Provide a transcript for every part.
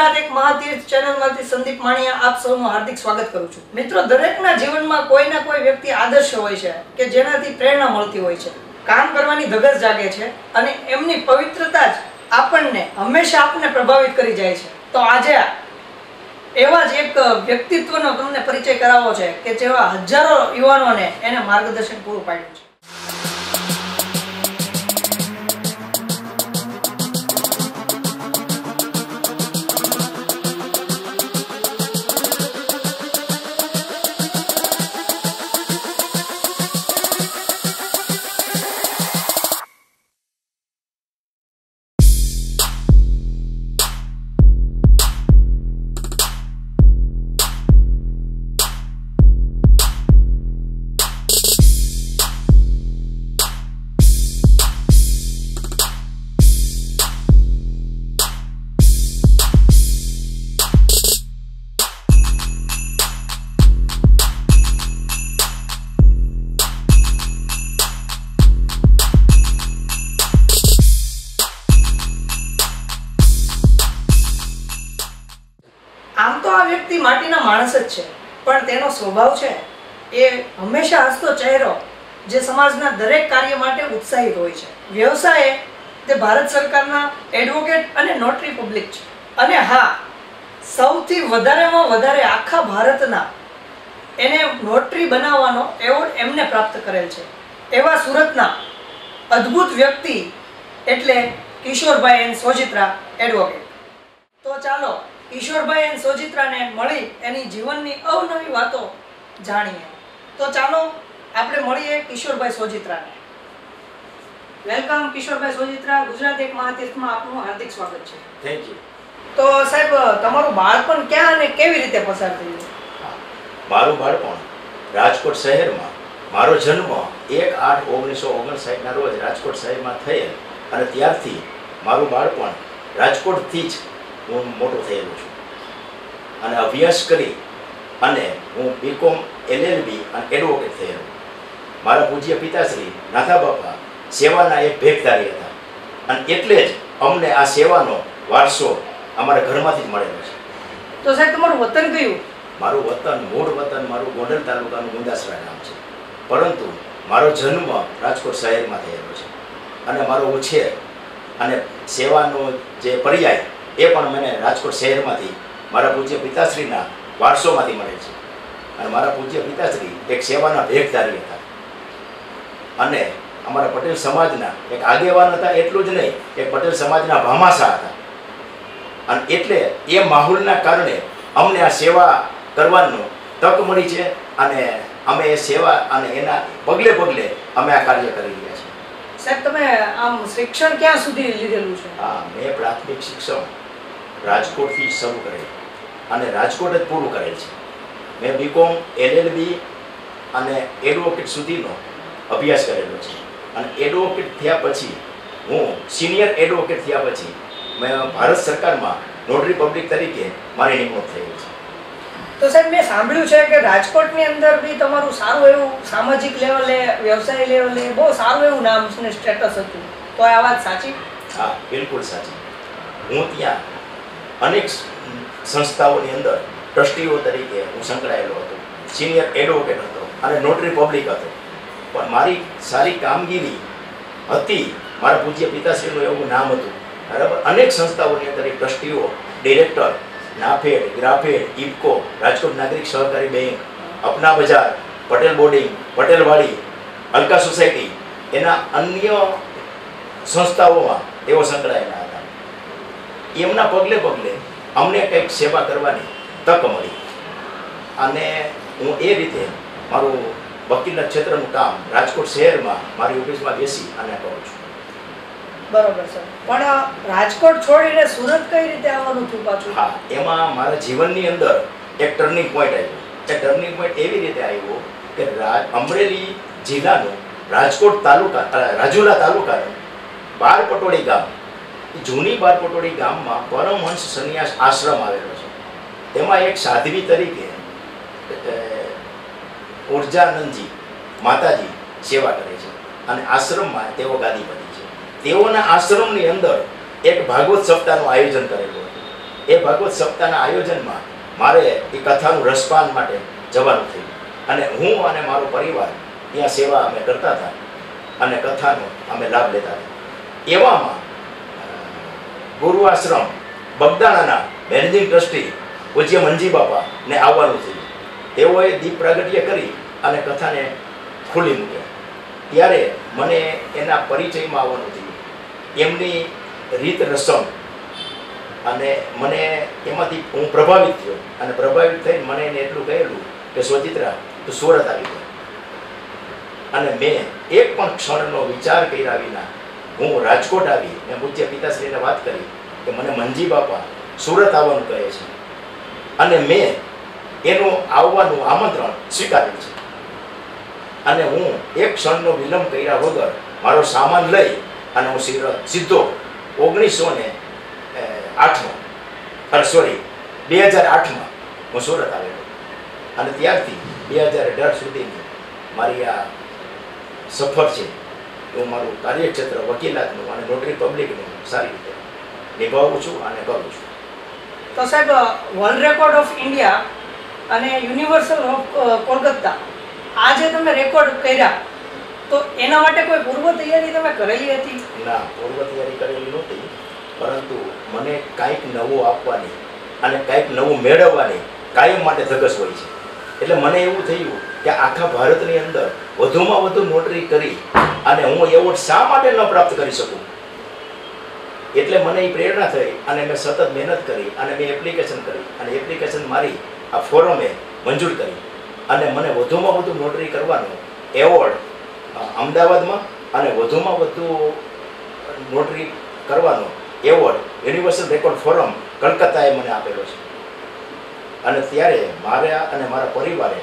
ગુજરાત એક મહાતીર્થ ચેનલમાંથી સંદીપ માણિયા આપ સૌનું હાર્દિક સ્વાગત કરું છું. મિત્રો, દરેકના જીવનમાં કોઈ ના કોઈ વ્યક્તિ આદર્શ હોય છે કે જેનાથી પ્રેરણા મળતી હોય છે. કામ કરવાની ધગસ જાગે છે અને એમની પવિત્રતા જ આપણને હંમેશા આપને પ્રભાવિત કરી જાય છે. તો આજે એવા જ એક વ્યક્તિત્વનો તમને પરિચય કરાવવો છે કે જેવા હજારો યુવાનોને એને માર્ગદર્શન પૂરું પાડ્યું છે. વ્યક્તિ માટીના માણસ જ છે. પણ તેનો સ્વભાવ છે, એ હંમેશા હસતો ચહેરો જે સમાજના દરેક કાર્ય માટે ઉત્સાહિત હોય છે. વ્યવસાય તે ભારત સરકારના એડવોકેટ અને નોટરી પબ્લિક છે. અને હા, સૌથી વધારેમાં વધારે આખા ભારતના એને નોટરી બનાવવાનો એવોર્ડ એમને પ્રાપ્ત કરેલ છે. એવા સુરતના અદ્ભુત વ્યક્તિ એટલે કિશોરભાઈ એન સોજિત્રા એડવોકેટ. તો ચાલો ઈશ્વરભાઈ એન સોજિત્રાને મળી એની જીવનની અવનવી વાતો જાણીએ. તો ચાલો આપણે મળીએ કિશોરભાઈ સોજિત્રાને. વેલકમ કિશોરભાઈ સોજિત્રા ગુજરાત એક મહાતીર્થમાં આપનું હાર્દિક સ્વાગત છે. થેન્ક યુ તો સાહેબ તમારું બાળપણ ક્યાં અને કેવી રીતે પસાર થયું? મારું બાળપણ રાજકોટ શહેરમાં. મારો જન્મ એક આઠ ઓગણીસો ઓગણસાઠના રોજ રાજકોટ શહેરમાં થયેલ અને ત્યારથી મારું બાળપણ રાજકોટથી જ હું મોટો થયેલો છું. અને અભ્યાસ કરી અને હું બીકોમ એલએલબી અને એડવોકેટ થયેલો. મારા પૂજ્ય પિતાશ્રી નાથા બાપા સેવાના એક ભેગધારી હતા. અને એટલે જ અમને આ સેવાનો વારસો અમારા ઘરમાંથી જ મળેલો છે. તો સાહેબ તમારું વતન કયું? મારું વતન મૂળ વતન મારું ગોંડલ તાલુકાનું ગુંદાસરા ગામ છે. પરંતુ મારો જન્મ રાજકોટ શહેરમાં થયેલો છે. અને મારો ઉછેર અને સેવાનો જે પર્યાય એ પણ મને રાજકોટ શહેરમાંથી મારા પૂજ્ય પિતાશ્રીના વારસોમાંથી મળે છે. અને મારા પૂજ્ય પિતાશ્રી એક સેવાના ભેગધારી હતા. અને અમારા પટેલ સમાજના એક આગેવાન હતા એટલું જ નહીં એક પટેલ સમાજના ભામાસા હતા. અને એટલે એ માહોલના કારણે અમને આ સેવા કરવાનો તક મળી છે અને અમે એ સેવા અને એના પગલે પગલે અમે આ કાર્ય કરી રહ્યા છીએ. સાહેબ તમે આમ શિક્ષણ ક્યાં સુધી લીધેલું છે? હા મેં પ્રાથમિક શિક્ષણ રાજકોટથી શરૂ કરેલ. અને રાજકોટ જ પૂરું કરેલ છે. મેં બીકોમ એલએલબી અને એડવોકેટ સુધીનો અભ્યાસ કરેલો છે. અને એડવોકેટ થયા પછી હું સિનિયર એડવોકેટ થયા પછી મેં ભારત સરકારમાં નોટરી પબ્લિક તરીકે મારી નિમણૂક થયેલ છે. તો સાહેબ મેં સાંભળ્યું છે કે રાજકોટની અંદર બી તમારું સારું એવું સામાજિક લેવલે વ્યવસાય લેવલે બહુ સારું એવું નામ છે સ્ટેટસ હતું. તો આ વાત સાચી? હા બિલકુલ સાચી. હું ત્યાં અનેક સંસ્થાઓની અંદર ટ્રસ્ટીઓ તરીકે હું સંકળાયેલો હતો. સિનિયર એડવોકેટ હતો અને નોટરી પબ્લિક હતો. પણ મારી સારી કામગીરી હતી. મારા પૂજ્ય પિતાશ્રીનું એવું નામ હતું. બરાબર? અનેક સંસ્થાઓની અંદર એ ટ્રસ્ટીઓ ડિરેક્ટર નાફેડ, ગ્રાફેડ, ઇફકો, રાજકોટ નાગરિક સહકારી bank, Apna Bazaar, Patel boarding Patelwadi Alka society, એના અન્ય સંસ્થાઓમાં તેઓ સંકળાયેલા હતા. એમના પગલે પગલે અમને કંઈક સેવા કરવાની તક મળી. અને હું એ રીતે મારું વકીલના ક્ષેત્રનું કામ રાજકોટ શહેરમાં મારી ઓફિસમાં બેસી અને કરું છું. બરોબર સર પણ રાજકોટ છોડીને સુરત કઈ રીતે આવવાનું થયું પાછું? હા એમાં મારા જીવનની અંદર એક ટર્નિંગ પોઈન્ટ આવ્યો. એ ટર્નિંગ પોઈન્ટ એવી રીતે આવ્યો કે અમરેલી જિલ્લાનું રાજકોટ તાલુકા રાજુલા તાલુકાનું બાર પટોળી ગામ જૂની બારપટોડી ગામમાં પરમહંસ સંન્યાસ આશ્રમ આવેલો છે. તેમાં એક સાધ્વી તરીકે ઉર્જાનંદજી માતાજી સેવા કરે છે અને આશ્રમમાં તેઓ ગાદીપતિ છે. તેઓના આશ્રમની અંદર એક ભાગવત સપ્તાહનું આયોજન કરેલું હતું. એ ભાગવત સપ્તાહના આયોજનમાં મારે એ કથાનું રસપાન માટે જવાનું થયું. અને હું અને મારો પરિવાર ત્યાં સેવા અમે કરતા હતા અને કથાનો અમે લાભ લેતા હતા. એવામાં ગુરુ આશ્રમ બગદાણાના મેનેજિંગ ટ્રસ્ટી, પૂજ્ય મંજી બાપા ને આવવાનું થયું. તેઓએ દીપ પ્રાગટ્ય કરી અને કથાને ખુલ્લી મૂક્યા ત્યારે મને એના પરિચયમાં આવવાનું થયું. એમની રીત રસમ અને મને એમાંથી હું પ્રભાવિત થયો. અને પ્રભાવિત થઈને મને એને એટલું કહેલું કે, સ્વચિત્રા, તું સુરત આવી ગયો અને મેં એક પણ ક્ષણનો વિચાર કર્યા વિના હું રાજકોટ આવી, મેં પૂજ્ય પિતાશ્રીને વાત કરી કે મને મંજી બાપા સુરત આવવાનું કહે છે. અને મેં એનું આવવાનું આમંત્રણ સ્વીકાર્યું છે. અને હું એક ક્ષણનો વિલંબ કર્યા વગર મારો સામાન લઈ અને હું સીધો ઓગણીસો ને આઠમાં સોરી બે હજાર આઠમાં હું સુરત આવેલો. અને ત્યારથી બે હજાર અઢાર સુધીની મારી આ સફર છે. હું મારું કાર્યક્ષેત્ર વકીલાતનું અને નોટરી પબ્લિકનું સારી રીતે નિભાવું છું અને કરું છું. તો સાહેબ વર્લ્ડ રેકોર્ડ ઓફ ઇન્ડિયા અને યુનિવર્સલ ઓફ કોલકાતા આ જે તમે રેકોર્ડ કર્યા તો એના માટે કોઈ પૂર્વ તૈયારી તમે કરેલી હતી? ના પૂર્વ તૈયારી કરેલી નહોતી પરંતુ મને કાંઈક નવું આપવાની અને કાંઈક નવું મેળવવાની કાયમ માટે ધગસ હોય છે. એટલે મને એવું થયું કે આખા ભારતની અંદર વધુમાં વધુ નોટરી કરી અને હું એવોર્ડ શા માટે ન પ્રાપ્ત કરી શકું? એટલે મને એ પ્રેરણા થઈ અને મેં સતત મહેનત કરી અને મેં એપ્લિકેશન કરી અને એપ્લિકેશન મારી આ ફોરમે મંજૂર કરી. અને મને વધુમાં વધુ નોટરી કરવાનો એવોર્ડ અમદાવાદમાં અને વધુમાં વધુ નોટરી કરવાનો એવોર્ડ યુનિવર્સલ રેકોર્ડ ફોરમ કલકત્તાએ મને આપેલો છે. અને ત્યારે મારા અને મારા પરિવારે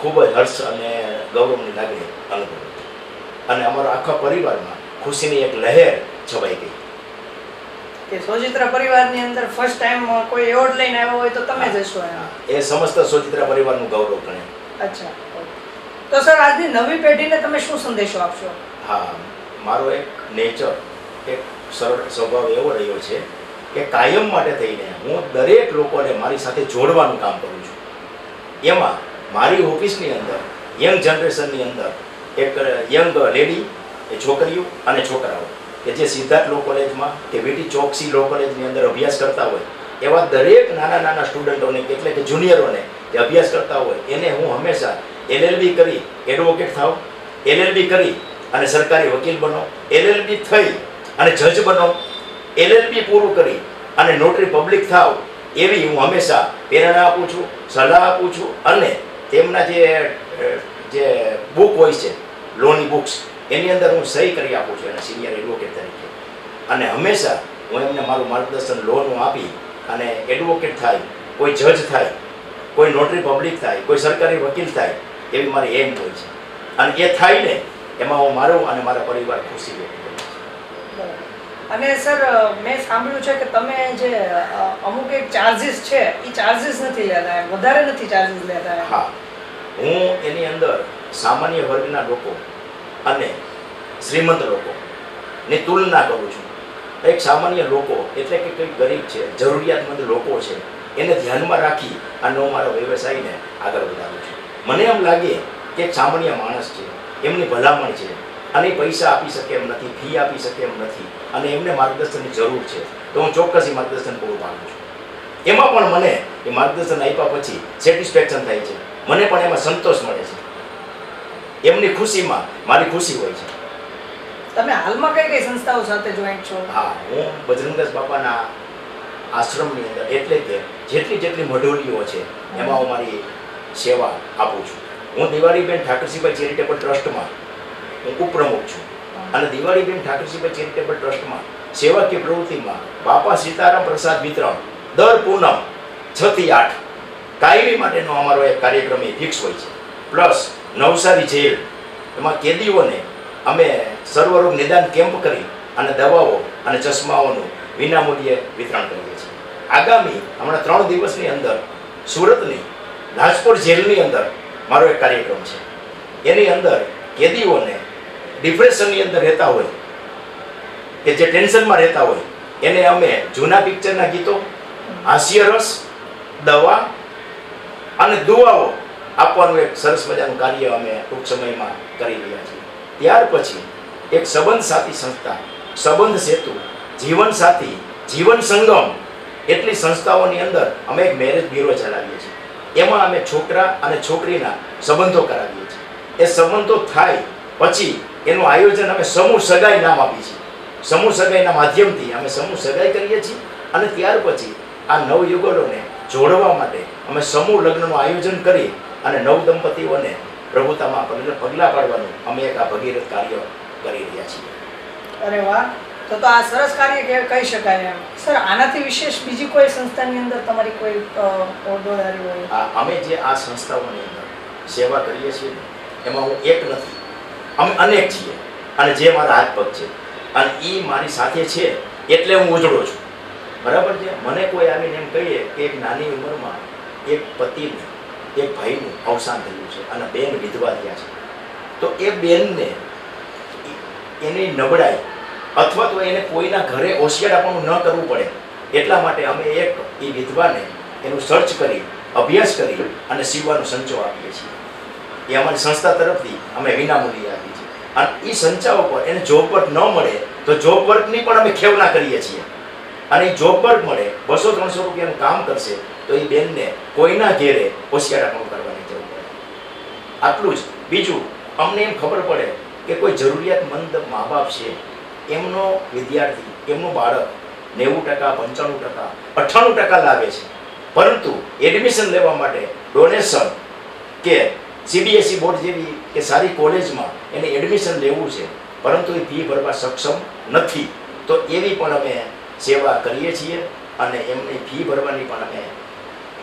ખૂબ જ હર્ષ અને ગૌરવની લાગણી અનુભવી. અને અમારા આખા પરિવારમાં ખુશીની એક લહેર છવાઈ ગઈ. કે સોજિત્રા પરિવારની અંદર ફર્સ્ટ ટાઈમ કોઈ એવોર્ડ લઈને આવ્યો હોય તો તમે જશો એ સમસ્ત સોચિત્રા પરિવારનું ગૌરવ ગણે. અચ્છા તો સર આજની નવી પેઢીને તમે શું સંદેશો આપશો? હા મારો એક નેચર એક સરળ સ્વભાવ એવો રહ્યો છે કે કાયમ માટે થઈને હું દરેક લોકોને મારી સાથે જોડવાનું કામ કરું છું. એમાં મારી ઓફિસની અંદર, યંગ જનરેશનની અંદર એક યંગ લેડી, એ છોકરીઓ અને છોકરાઓ, કે જે સિદ્ધાર્થ લો કોલેજમાં કે વીટી ચોકસી લો કોલેજની અંદર અભ્યાસ કરતા હોય, એવા દરેક નાના નાના સ્ટુડન્ટોને એટલે કે જુનિયરોને જે અભ્યાસ કરતા હોય, એને હું હંમેશા એલએલબી કરી એડવોકેટ થાવ, એલએલબી કરી અને સરકારી વકીલ બનો, એલએલબી થઈ અને જજ બનો એલએલબી પૂરું કરી અને નોટરી પબ્લિક થાવ, એવી હું હંમેશા પ્રેરણા આપું છું, સલાહ આપું છું અને તેમના જે જે બુક હોય છે લોની બુક્સ એની અંદર હું સહી કરી આપું છું એના સિનિયર એડવોકેટ તરીકે. અને હંમેશા હું એમને મારું માર્ગદર્શન લોન આપી અને એડવોકેટ થાય, કોઈ જજ થાય, કોઈ નોટરી પબ્લિક થાય, કોઈ સરકારી વકીલ થાય, એવી મારી એમ હોય છે. અને એ થાય ને, એમાં હું મારું અને મારા પરિવાર ખુશી વ્યક્ત કરું છું. અને સર, મેં સાંભળ્યું છે કે તમે જે અમુક એક ચાર્જીસ છે, એ ચાર્જીસ નથી લેતા વધારે નથી ચાર્જીસ લેતા હા. હું એની અંદર સામાન્ય વર્ગના લોકો અને શ્રીમંત લોકો ની તુલના કરું છું. એક સામાન્ય લોકો એટલે કે કંઈક ગરીબ છે, જરૂરિયાતમંદ લોકો છે, એને ધ્યાનમાં રાખી અને હું મારા વ્યવસાયને આગળ વધારું છું. મને એમ લાગે કે એક સામાન્ય માણસ છે, એમની ભલામણ છે અને પૈસા આપી શકે એમ નથી ફી આપી શકે એમ નથી. અને એમને માર્ગદર્શનની જરૂર છે. તો હું ચોક્કસ એ માર્ગદર્શન પૂરું પાડું છું. એમાં પણ મને એ માર્ગદર્શન આપ્યા પછી સેટિસ્ફેક્શન થાય છે. મને પણ એમાં સંતોષ મળે છે. એમની ખુશીમાં મારી ખુશી હોય છે. તમે હાલમાં કઈ કઈ સંસ્થાઓ સાથે જોઈન્ટ છો? હા હું બજરંગદાસ બાપાના આશ્રમની અંદર એટલે કે જેટલી જેટલી મઢોલીઓ છે એમાં હું મારી સેવા આપું છું. હું દિવાળીબેન ઠાકરસિંહભાઈ ચેરિટેબલ ટ્રસ્ટમાં હું ઉપપ્રમુખ છું. અને દિવાળીબેન ઠાકરસિંહભાઈ ચેરિટેબલ ટ્રસ્ટમાં, સેવાકીય પ્રવૃત્તિમાં, બાપા સીતારામ પ્રસાદ વિતરણ, દર પૂનમ છ થી આઠ, કાયમી માટેનો અમારો એક કાર્યક્રમ એ ફિક્સ હોય છે. પ્લસ નવસારી જેલ, એમાં કેદીઓને અમે સર્વરોગ નિદાન કેમ્પ કરી અને દવાઓ અને ચશ્માઓનું વિનામૂલ્યે વિતરણ કરીએ છીએ. આગામી હમણાં ત્રણ દિવસની અંદર સુરતની, રાજકોટ જેલની અંદર મારો એક કાર્યક્રમ છે. એની અંદર કેદીઓને ડિપ્રેશનની અંદર રહેતા હોય, કે જે ટેન્શનમાં રહેતા હોય, એને અમે જૂના પિક્ચરના ગીતો હાસ્યરસ દવા અને દુઆઓ આપવાનું એક સરસ મજાનું કાર્ય અમે ટૂંક સમયમાં કરી રહ્યા છીએ. ત્યાર પછી એક સંબંધ સાથી સંસ્થા, સંબંધ સેતુ, જીવન સાથી, જીવન સંગમ એટલી સંસ્થાઓની અંદર અમે એક મેરેજ બ્યુરો ચલાવીએ છીએ. એમાં અમે છોકરા અને છોકરીના સંબંધો કરાવીએ છીએ. એ સંબંધો થાય પછી એનું આયોજન અમે સમૂહ સગાઈ નામ આપીએ છીએ. સમૂહ સગાઈના માધ્યમથી અમે સમૂહ સગાઈ કરીએ છીએ અને ત્યાર પછી આ નવયુગલોને જોડવા માટે અમે સમૂહ લગ્નનું આયોજન કરી અને નવ દંપતીઓને પ્રભુતામાં પગલા પગલાં પાડવાનું અમે એક આ ભગીરથ કાર્ય કરી રહ્યા છીએ. અરે વાહ તો તો આ સરસ કાર્ય કે કહી શકાય એમ. સર આનાથી વિશેષ બીજી કોઈ સંસ્થાની અંદર તમારી કોઈ અ, હોય? અમે જે આ સંસ્થાઓની અંદર સેવા કરીએ છીએ એમાં હું એક નથી. અમે અનેક છીએ અને જે મારા હાથ પગ છે. અને એ મારી સાથે છે એટલે હું ઉજળો છું. બરાબર છે? મને કોઈ આવીને એમ કહીએ કે એક નાની ઉંમરમાં એક પતિનું, એક ભાઈનું અવસાન થયું છે અને બેન વિધવા થયા છે. તો એ બેનને એની નબળાઈ અથવા તો એને કોઈના ઘરે ઓશિયાળાપણું ન કરવું પડે. એટલા માટે અમે એક એ વિધવાને એનું સર્ચ કરી, અભ્યાસ કરી અને સીવવાનો સંચો આપીએ છીએ. એ અમારી સંસ્થા તરફથી અમે વિનામૂલ્યે આપીએ છીએ. અને એ સંચાઓ પર એને જોબ વર્ક ન મળે તો જોબ વર્કની પણ અમે ખેવના કરીએ છીએ. અને એ જોબ વર્ક મળે, બસો ત્રણસો રૂપિયાનું કામ કરશે, તો એ બેનને કોઈના ઘેરે હોશિયારાપણું કરવાની જરૂર પડે. આટલું જ. બીજું, અમને એમ ખબર પડે કે કોઈ જરૂરિયાતમંદ મા બાપ છે, એમનો વિદ્યાર્થી, એમનું બાળક નેવું ટકા, પંચાણું ટકા, અઠ્ઠાણું ટકા લાવે છે. પરંતુ એડમિશન લેવા માટે ડોનેશન કે સીબીએસઈ બોર્ડ જેવી કે સારી કોલેજમાં એને એડમિશન લેવું છે પરંતુ એ ફી ભરવા સક્ષમ નથી. તો એવી પણ અમે સેવા કરીએ છીએ અને એમની ફી ભરવાની પણ અમે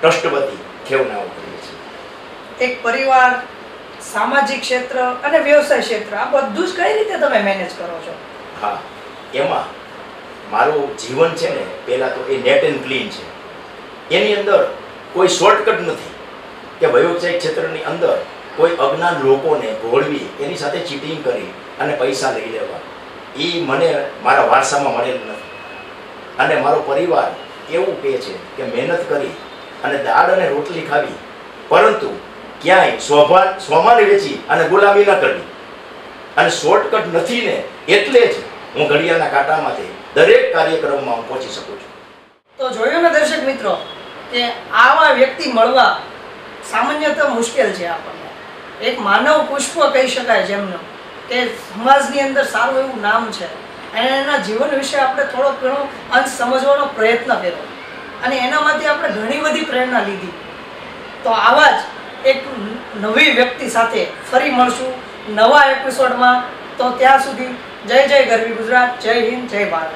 ટ્રસ્ટવતી ખેવનાઓ કરીએ છીએ. એક પરિવાર સામાજિક ક્ષેત્ર અને વ્યવસાય ક્ષેત્ર આ બધું જ કઈ રીતે તમે મેનેજ કરો છો? હા એમાં મારું જીવન છે ને પહેલાં તો એ નેટ એન્ડ ક્લીન છે. એની અંદર કોઈ શોર્ટકટ નથી. કે વ્યવસાયિક ક્ષેત્રની અંદર કોઈ અજ્ઞાન લોકોને ભોળવી, એની સાથે ચીટિંગ કરી અને પૈસા લઈ લેવા. એ મને, મારા વારસામાં મળેલ નથી. અને મારો પરિવાર એવું કહે છે કે મહેનત કરી અને દાળ અને રોટલી ખાવી, પરંતુ ક્યાંય સ્વભાન સ્વમાન વેચી અને ગુલામી ન કરવી. અને શોર્ટકટ નથી ને એટલે જ હું ઘડિયાળના કાંટામાંથી દરેક કાર્યક્રમમાં હું પહોંચી શકું છું. તો જોયું ને દર્શક મિત્રો, કે આવા વ્યક્તિ મળવા સામાન્યતઃ મુશ્કેલ છે આપણને. એક માનવ પુષ્પ કહી શકાય જેમનું. કે સમાજની અંદર સારું એવું નામ છે. અને એના જીવન વિશે આપણે થોડો ઘણો અંશ સમજવાનો પ્રયત્ન કર્યો. અને એનામાંથી આપણે ઘણી બધી પ્રેરણા લીધી. તો આવા જ એક નવી વ્યક્તિ સાથે ફરી મળશું નવા એપિસોડમાં તો ત્યાં સુધી જય જય ગરવી ગુજરાત, જય હિન્દ, જય ભારત.